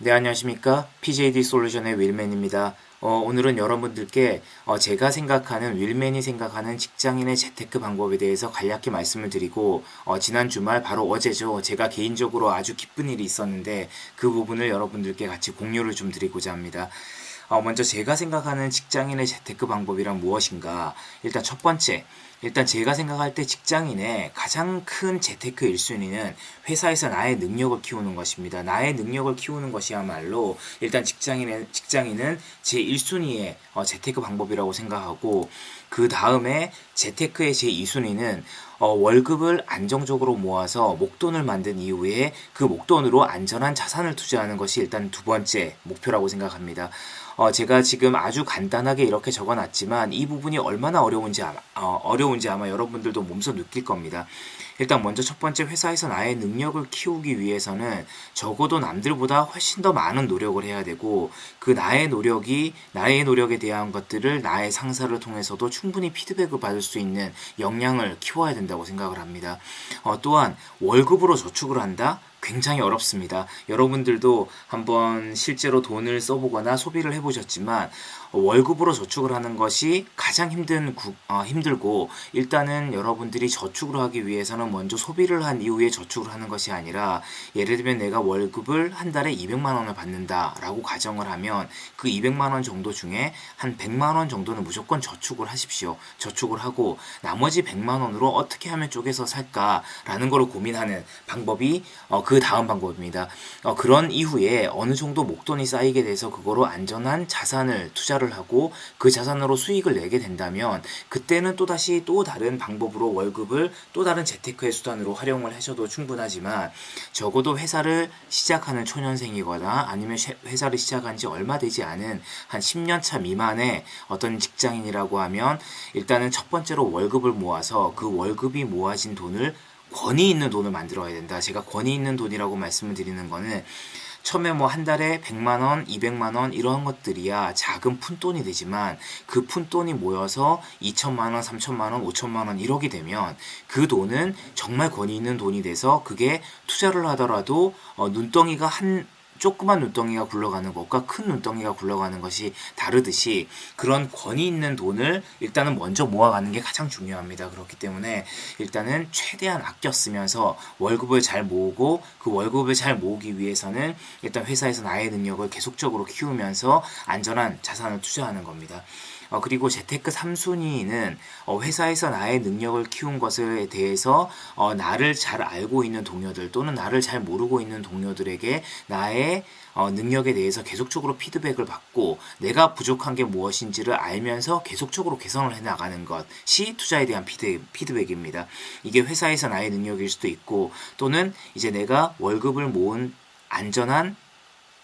네, 안녕하십니까. PJD 솔루션의 윌맨입니다. 어, 오늘은 여러분들께 어, 제가 생각하는 윌맨이 생각하는 직장인의 재테크 방법에 대해서 간략히 말씀을 드리고 어, 지난 주말 바로 어제죠. 제가 개인적으로 아주 기쁜 일이 있었는데 그 부분을 여러분들께 같이 공유를 좀 드리고자 합니다. 어, 먼저 제가 생각하는 직장인의 재테크 방법이란 무엇인가? 일단 첫 번째, 일단 제가 생각할 때 직장인의 가장 큰 재테크 1순위는 회사에서 나의 능력을 키우는 것입니다. 나의 능력을 키우는 것이야말로 일단 직장인의, 직장인은 제 1순위의 어, 재테크 방법이라고 생각하고 그 다음에 재테크의 제 2순위는 어, 월급을 안정적으로 모아서 목돈을 만든 이후에 그 목돈으로 안전한 자산을 투자하는 것이 일단 두 번째 목표라고 생각합니다. 어, 제가 지금 아주 간단하게 이렇게 적어놨지만 이 부분이 얼마나 어려운지 아마, 어, 어려운지 아마 여러분들도 몸소 느낄 겁니다. 일단 먼저 첫 번째 회사에서 나의 능력을 키우기 위해서는 적어도 남들보다 훨씬 더 많은 노력을 해야 되고 그 나의 노력이 나의 노력에 대한 것들을 나의 상사를 통해서도 충분히 피드백을 받을 수 있는 역량을 키워야 된다고 생각을 합니다. 어, 또한 월급으로 저축을 한다? 굉장히 어렵습니다. 여러분들도 한번 실제로 돈을 써보거나 소비를 해보셨지만 월급으로 저축을 하는 것이 가장 힘든 구, 어, 힘들고 일단은 여러분들이 저축을 하기 위해서는 먼저 소비를 한 이후에 저축을 하는 것이 아니라 예를 들면 내가 월급을 한 달에 200만 원을 받는다라고 가정을 하면 그 200만 원 정도 중에 한 100만 원 정도는 무조건 저축을 하십시오. 저축을 하고 나머지 100만 원으로 어떻게 하면 쪼개서 살까라는 걸 고민하는 방법이 어, 그 다음 방법입니다. 어, 그런 이후에 어느 정도 목돈이 쌓이게 돼서 그거로 안전한 자산을 투자 를 하고 그 자산으로 수익을 내게 된다면 그때는 또 다시 또 다른 방법으로 월급을 또 다른 재테크의 수단으로 활용을 하셔도 충분하지만 적어도 회사를 시작하는 초년생이거나 아니면 회사를 시작한 지 얼마 되지 않은 한 10년 차 미만의 어떤 직장인이라고 하면 일단은 첫 번째로 월급을 모아서 그 월급이 모아진 돈을 권위 있는 돈을 만들어야 된다. 제가 권위 있는 돈이라고 말씀을 드리는 거는 처음에 뭐 한 달에 100만 원, 200만 원 이런 것들이야 작은 푼돈이 되지만 그 푼돈이 모여서 2천만 원, 3천만 원, 5천만 원 이러게 되면 그 돈은 정말 권위 있는 돈이 돼서 그게 투자를 하더라도 어, 눈덩이가 한 조그만 눈덩이가 굴러가는 것과 큰 눈덩이가 굴러가는 것이 다르듯이 그런 권위 있는 돈을 일단은 먼저 모아가는 게 가장 중요합니다. 그렇기 때문에 일단은 최대한 아껴 쓰면서 월급을 잘 모으고 그 월급을 잘 모으기 위해서는 일단 회사에서 나의 능력을 계속적으로 키우면서 안전한 자산을 투자하는 겁니다. 어, 그리고 재테크 3순위는 어, 회사에서 나의 능력을 키운 것에 대해서 어, 나를 잘 알고 있는 동료들 또는 나를 잘 모르고 있는 동료들에게 나의 어, 능력에 대해서 계속적으로 피드백을 받고 내가 부족한 게 무엇인지를 알면서 계속적으로 개선을 해 나가는 것이 투자에 대한 피드, 피드백입니다. 이게 회사에서 나의 능력일 수도 있고 또는 이제 내가 월급을 모은 안전한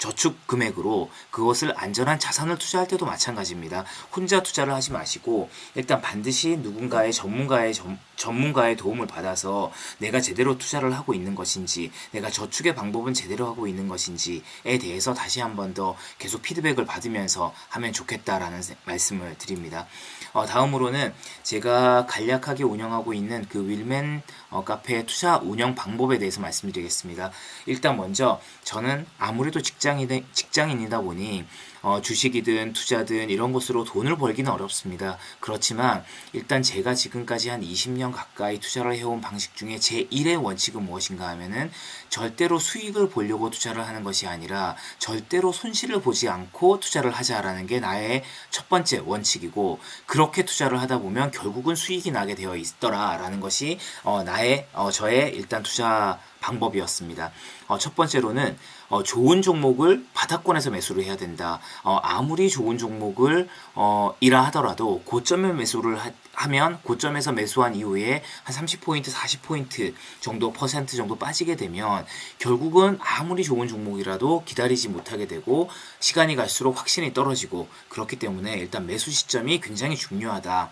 저축 금액으로 그것을 안전한 자산을 투자할 때도 마찬가지입니다. 혼자 투자를 하지 마시고 일단 반드시 누군가의 전문가의 전, 전문가의 도움을 받아서 내가 제대로 투자를 하고 있는 것인지 내가 저축의 방법은 제대로 하고 있는 것인지에 대해서 다시 한 번 더 계속 피드백을 받으면서 하면 좋겠다라는 말씀을 드립니다. 어, 다음으로는 제가 간략하게 운영하고 있는 그 윌맨 어, 카페 투자 운영 방법에 대해서 말씀드리겠습니다. 일단 먼저 저는 아무래도 직장 인, 직장인이다 보니 어, 주식이든 투자든 이런 것으로 돈을 벌기는 어렵습니다. 그렇지만 일단 제가 지금까지 한 20년 가까이 투자를 해온 방식 중에 제 1의 원칙은 무엇인가 하면은 절대로 수익을 보려고 투자를 하는 것이 아니라 절대로 손실을 보지 않고 투자를 하자라는 게 나의 첫 번째 원칙이고 그렇게 투자를 하다 보면 결국은 수익이 나게 되어 있더라라는 것이 어, 나의 어, 저의 일단 투자 방법이었습니다. 어, 첫 번째로는 어, 좋은 종목을 바닥권에서 매수를 해야 된다. 어, 아무리 좋은 종목을 어, 이라 하더라도 고점에 매수를 하, 면 고점에서 매수한 이후에 한 30포인트, 40포인트 정도 퍼센트 정도 빠지게 되면 결국은 아무리 좋은 종목이라도 기다리지 못하게 되고 시간이 갈수록 확신이 떨어지고 그렇기 때문에 일단 매수 시점이 굉장히 중요하다.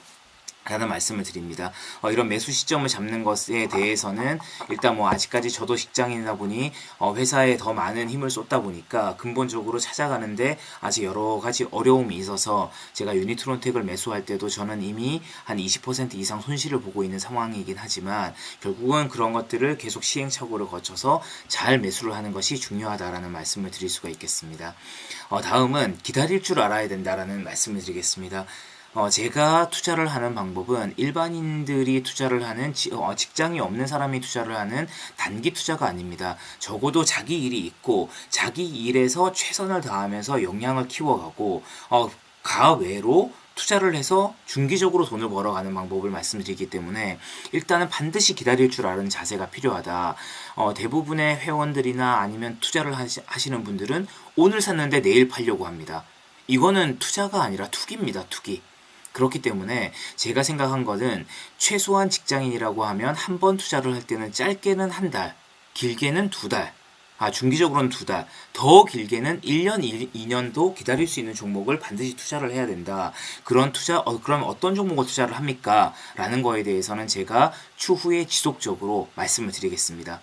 라는 말씀을 드립니다. 어, 이런 매수 시점을 잡는 것에 대해서는 일단 뭐 아직까지 저도 직장인이다 보니 어, 회사에 더 많은 힘을 쏟다 보니까 근본적으로 찾아가는데 아직 여러 가지 어려움이 있어서 제가 유니트론텍을 매수할 때도 저는 이미 한 20% 이상 손실을 보고 있는 상황이긴 하지만 결국은 그런 것들을 계속 시행착오를 거쳐서 잘 매수를 하는 것이 중요하다라는 말씀을 드릴 수가 있겠습니다. 어, 다음은 기다릴 줄 알아야 된다라는 말씀을 드리겠습니다. 어, 제가 투자를 하는 방법은 일반인들이 투자를 하는 지, 어, 직장이 없는 사람이 투자를 하는 단기 투자가 아닙니다. 적어도 자기 일이 있고 자기 일에서 최선을 다하면서 역량을 키워가고 어, 가외로 투자를 해서 중기적으로 돈을 벌어가는 방법을 말씀드리기 때문에 일단은 반드시 기다릴 줄 아는 자세가 필요하다. 어, 대부분의 회원들이나 아니면 투자를 하시, 하시는 분들은 오늘 샀는데 내일 팔려고 합니다. 이거는 투자가 아니라 투기입니다. 투기. 그렇기 때문에 제가 생각한 것은 최소한 직장인이라고 하면 한 번 투자를 할 때는 짧게는 한 달, 길게는 두 달, 아, 중기적으로는 두 달, 더 길게는 1년, 2, 년도 기다릴 수 있는 종목을 반드시 투자를 해야 된다. 그런 투자, 어, 그럼 어떤 종목을 투자를 합니까? 라는 거에 대해서는 제가 추후에 지속적으로 말씀을 드리겠습니다.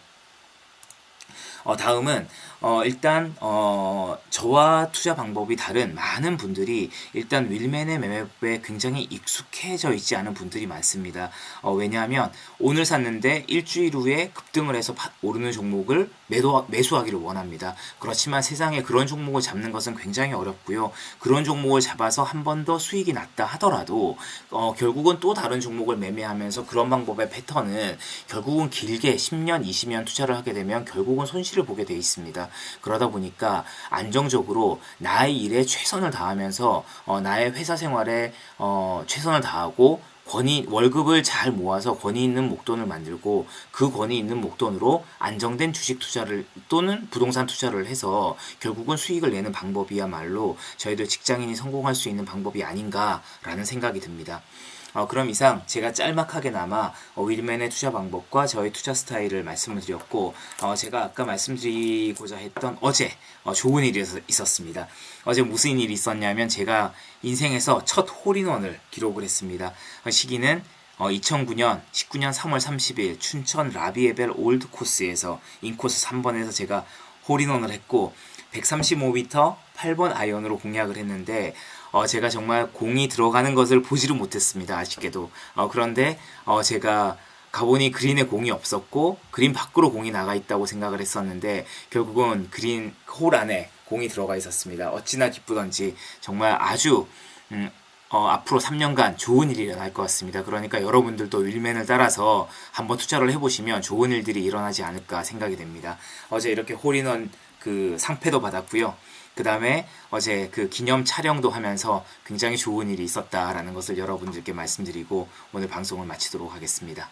어, 다음은 어, 일단 어, 저와 투자 방법이 다른 많은 분들이 일단 윌맨의 매매법에 굉장히 익숙해져 있지 않은 분들이 많습니다. 어, 왜냐하면 오늘 샀는데 일주일 후에 급등을 해서 파, 오르는 종목을 매도, 매수하기를 원합니다. 그렇지만 세상에 그런 종목을 잡는 것은 굉장히 어렵고요. 그런 종목을 잡아서 한 번 더 수익이 났다 하더라도 어, 결국은 또 다른 종목을 매매하면서 그런 방법의 패턴은 결국은 길게 10년, 20년 투자를 하게 되면 결국은 손실 을 보게 돼 있습니다. 그러다 보니까 안정적으로 나의 일에 최선을 다하면서 어, 나의 회사 생활에 어, 최선을 다하고 권위 월급을 잘 모아서 권위 있는 목돈을 만들고 그 권위 있는 목돈으로 안정된 주식 투자를 또는 부동산 투자를 해서 결국은 수익을 내는 방법이야말로 저희들 직장인이 성공할 수 있는 방법이 아닌가라는 생각이 듭니다. 어, 그럼 이상 제가 짤막하게나마 어, 윌맨의 투자 방법과 저의 투자 스타일을 말씀을 드렸고 어, 제가 아까 말씀드리고자 했던 어제 어, 좋은 일이 있었습니다. 어제 무슨 일이 있었냐면 제가 인생에서 첫 홀인원을 기록을 했습니다. 어, 시기는 어, 2009년 19년 3월 30일 춘천 라비에벨 올드 코스에서 인코스 3번에서 제가 홀인원을 했고 135m 8번 아이언으로 공략을 했는데 어, 제가 정말 공이 들어가는 것을 보지를 못했습니다. 아쉽게도. 어, 그런데 어, 제가 가보니 그린에 공이 없었고 그린 밖으로 공이 나가 있다고 생각을 했었는데 결국은 그린 홀 안에 공이 들어가 있었습니다. 어찌나 기쁘던지 정말 아주 음, 어, 앞으로 3년간 좋은 일이 일어날 것 같습니다. 그러니까 여러분들도 윌맨을 따라서 한번 투자를 해보시면 좋은 일들이 일어나지 않을까 생각이 됩니다. 어제 이렇게 홀인원 그 상패도 받았고요. 그 다음에 어제 그 기념 촬영도 하면서 굉장히 좋은 일이 있었다라는 것을 여러분들께 말씀드리고 오늘 방송을 마치도록 하겠습니다.